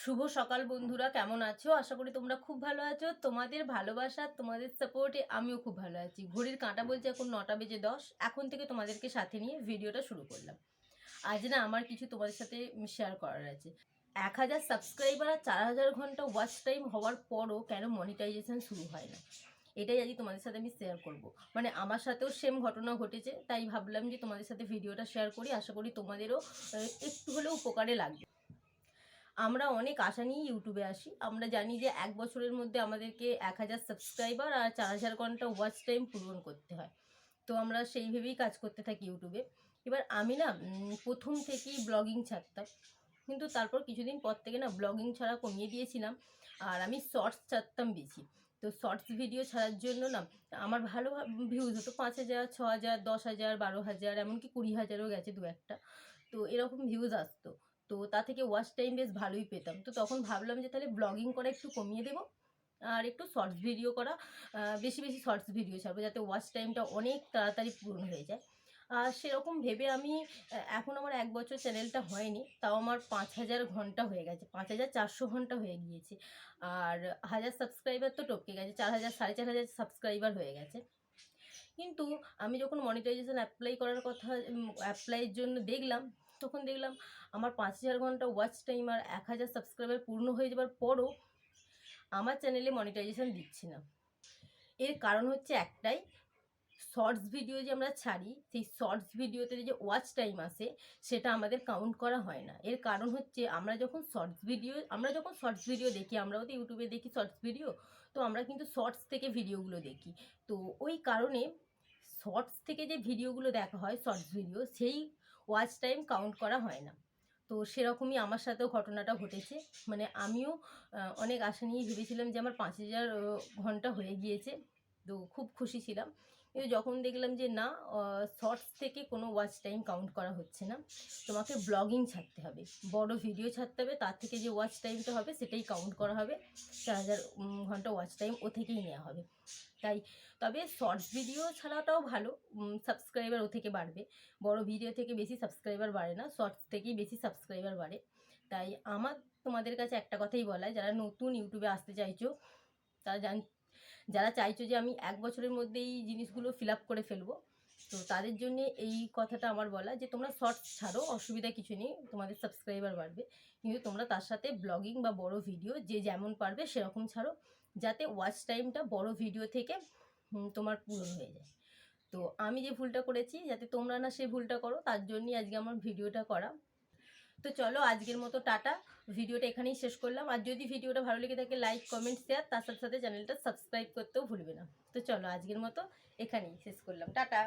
শুভ সকাল বন্ধুরা, কেমন আছো? আশা করি তোমরা খুব ভালো আছো। তোমাদের ভালোবাসা, তোমাদের সাপোর্টে আমিও খুব ভালো আছি। ঘড়ির কাঁটা বলছে এখন নটা বেজে দশ। এখন থেকে তোমাদেরকে সাথে নিয়ে ভিডিওটা শুরু করলাম। আজ না আমার কিছু তোমাদের সাথে শেয়ার করার আছে। এক হাজার সাবস্ক্রাইবার আর চার হাজার ঘণ্টা ওয়াচ টাইম হওয়ার পরও কেন মনিটাইজেশন শুরু হয় না? এটাই আজকে তোমাদের সাথে আমি শেয়ার করব। মানে আমার সাথেও সেম ঘটনা ঘটেছে, তাই ভাবলাম যে তোমাদের সাথে ভিডিওটা শেয়ার করি। আশা করি তোমাদেরও একটু হলেও উপকারে লাগবে। আমরা অনেক আশা নিয়ে ইউটিউবে আসি। আমরা জানি যে এক বছরের মধ্যে আমাদেরকে এক হাজার সাবস্ক্রাইবার আর চার হাজার ঘণ্টা ওয়াচ টাইম পূরণ করতে হয়। তো আমরা সেই ভেবেই কাজ করতে থাকি ইউটিউবে। এবার আমি না প্রথম থেকেই ব্লগিং ছাড়তাম। কিন্তু তারপর কিছুদিন পর থেকে না ব্লগিং ছাড়া কমিয়ে দিয়েছিলাম। আর আমি শর্টস ছাড়তাম বেশি। তো শর্টস ভিডিও ছাড়ার জন্য না আমার ভালো ভিউজ হতো পাঁচ হাজার, ছ হাজার, দশ হাজার, বারো হাজার, এমনকি কুড়ি হাজারও গেছে দু একটা। তো এরকম ভিউজ আসতো। তো তা থেকে ওয়াচ টাইম বেশ ভালোই পেতাম। তো তখন ভাবলাম যে তাহলে ব্লগিং করা একটু কমিয়ে দেবো আর একটু শর্টস ভিডিও করা বেশি বেশি শর্টস ভিডিও ছাড়বো যাতে ওয়াচ টাইমটা অনেক তাড়াতাড়ি পূরণ হয়ে যায়। আর সেরকম ভেবে আমি এখন আমার এক বছর চ্যানেলটা হয়নি, তাও আমার পাঁচ হাজার ঘণ্টা হয়ে গেছে, পাঁচ হাজার চারশো ঘণ্টা হয়ে গিয়েছে। আর হাজার সাবস্ক্রাইবার তো টপকে গেছে, চার হাজার, সাড়ে চার হাজার সাবস্ক্রাইবার হয়ে গেছে। কিন্তু আমি যখন মনিটাইজেশন অ্যাপ্লাই করার কথা অ্যাপ্লাইয়ের জন্য দেখলাম তখন দেখলাম আমার পাঁচ হাজার ঘণ্টা ওয়াচ টাইম আর এক হাজার সাবস্ক্রাইবার পূর্ণ হয়ে যাবার পরও আমার চ্যানেলে মনিটাইজেশন দিচ্ছি না। এর কারণ হচ্ছে একটাই শর্টস ভিডিও যে আমরা ছাড়ি, সেই শর্টস ভিডিওতে যে ওয়াচ টাইম আসে, সেটা আমাদের কাউন্ট করা হয় না। এর কারণ হচ্ছে আমরা যখন শর্টস ভিডিও আমরা যখন শর্টস ভিডিও দেখি আমরাও তো ইউটিউবে দেখি শর্টস ভিডিও তো আমরা কিন্তু শর্টস থেকে ভিডিওগুলো দেখি। তো ওই কারণে শর্টস থেকে যে ভিডিওগুলো দেখা হয় শর্টস ভিডিও সেই ওয়াচ টাইম কাউন্ট করা হয় না। তো সেরকমই আমার সাথেও ঘটনাটা ঘটেছে। মানে আমিও অনেক আশা নিয়ে ভেবেছিলাম যে আমার পাঁচ হাজার ঘণ্টা হয়ে গিয়েছে। তো খুব খুশি ছিলাম। কিন্তু যখন দেখলাম যে না শর্টস থেকে কোনো ওয়াচ টাইম কাউন্ট করা হচ্ছে না, তোমাকে ব্লগিং ছাড়তে হবে। বড় ভিডিও ছাড়তে হবে, তার থেকে যে ওয়াচ টাইমটা হবে সেটাই কাউন্ট করা হবে। চার হাজার ঘণ্টা ওয়াচ টাইম ও থেকেই নেওয়া হবে। তাই, তবে শর্টস ভিডিও ছাড়াটাও ভালো সাবস্ক্রাইবার ও থেকে বাড়বে। বড় ভিডিও থেকে বেশি সাবস্ক্রাইবার বাড়ে না শর্টস থেকেই বেশি সাবস্ক্রাইবার বাড়ে। তাই আমার, তোমাদের কাছে একটা কথাই বলা যারা নতুন ইউটিউবে আসতে চাইছো, তারা জান যারা চাইছো যে আমি এক বছরের মধ্যেই এই জিনিসগুলো ফিল আপ করে ফেলব, তো তাদের জন্য এই কথাটা আমার বলা যে তোমরা শর্টস ছাড়ো, অসুবিধা কিছু নেই, তোমাদের সাবস্ক্রাইবার বাড়বে। কিন্তু তোমরা তার সাথে ব্লগিং বা বড় ভিডিও যে যেমন পারবে সেরকম ছাড়ো, যাতে ওয়াচ টাইমটা বড় ভিডিও থেকে তোমার পূরণ হয়ে যায়। তো আমি যে ভুলটা করেছি, যাতে তোমরা না সেই ভুলটা করো, তার জন্যই আজকে আমার ভিডিওটা করা। তো চলো আজকের মতো টাটা। ভিডিওটা এখানেই শেষ করলাম। আর যদি ভিডিওটা ভালো লেগে থাকে লাইক কমেন্ট শেয়ার তার সাথে সাথে চ্যানেলটা সাবস্ক্রাইব করতেও ভুলবে না। তো চলো আজকের মতো এখানেই শেষ করলাম। টাটা।